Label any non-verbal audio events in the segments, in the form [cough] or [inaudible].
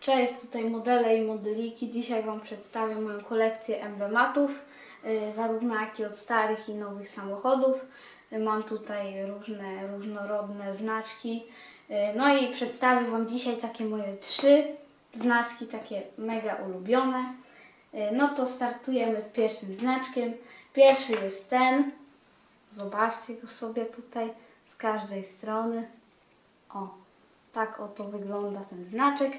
Cześć, tutaj modele i modeliki. Dzisiaj Wam przedstawię moją kolekcję emblematów, y, zarówno jak i od starych i nowych samochodów. Y, Mam tutaj różne, różnorodne znaczki. Y, No i przedstawię Wam dzisiaj takie moje trzy znaczki, takie mega ulubione. No to startujemy z pierwszym znaczkiem. Pierwszy jest ten. Zobaczcie go sobie tutaj z każdej strony. O, tak oto wygląda ten znaczek.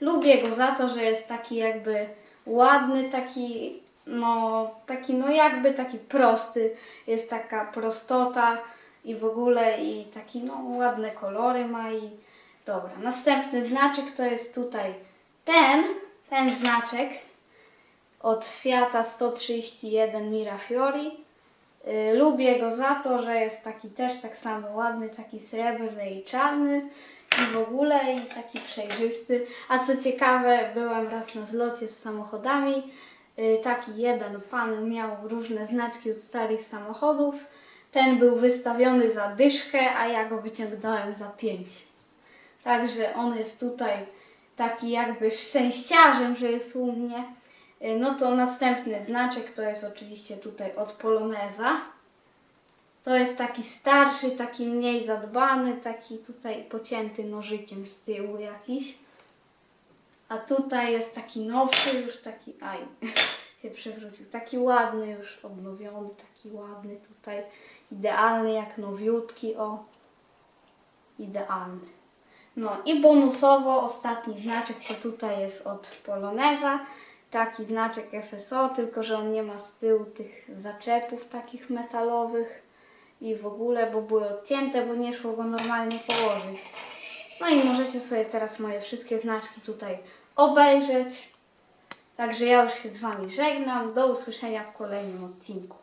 Lubię go za to, że jest taki jakby ładny, taki no, taki no jakby taki prosty. Jest taka prostota i w ogóle i taki no ładne kolory ma i dobra. Następny znaczek to jest tutaj ten, ten znaczek od Fiata 131 Mirafiori. Y, Lubię go za to, że jest taki też tak samo ładny, taki srebrny i czarny i w ogóle i taki przejrzysty. A co ciekawe, byłem raz na zlocie z samochodami. Y, Taki jeden pan miał różne znaczki od starych samochodów. Ten był wystawiony za dyszkę, a ja go wyciągnąłem za pięć. Także on jest tutaj taki jakby szczęściarzem, że jest u mnie. Y, No to następny znaczek to jest oczywiście tutaj od Poloneza. To jest taki starszy, taki mniej zadbany, taki tutaj pocięty nożykiem z tyłu jakiś. A tutaj jest taki nowszy, już taki, aj, [laughs] się przewrócił, taki ładny już, odnowiony, taki ładny tutaj, idealny jak nowiutki, o, idealny. No i bonusowo ostatni znaczek to tutaj jest od Poloneza. Taki znaczek FSO, tylko że on nie ma z tyłu tych zaczepów takich metalowych i w ogóle, bo były odcięte, bo nie szło go normalnie położyć. No i możecie sobie teraz moje wszystkie znaczki tutaj obejrzeć. Także ja już się z Wami żegnam. Do usłyszenia w kolejnym odcinku.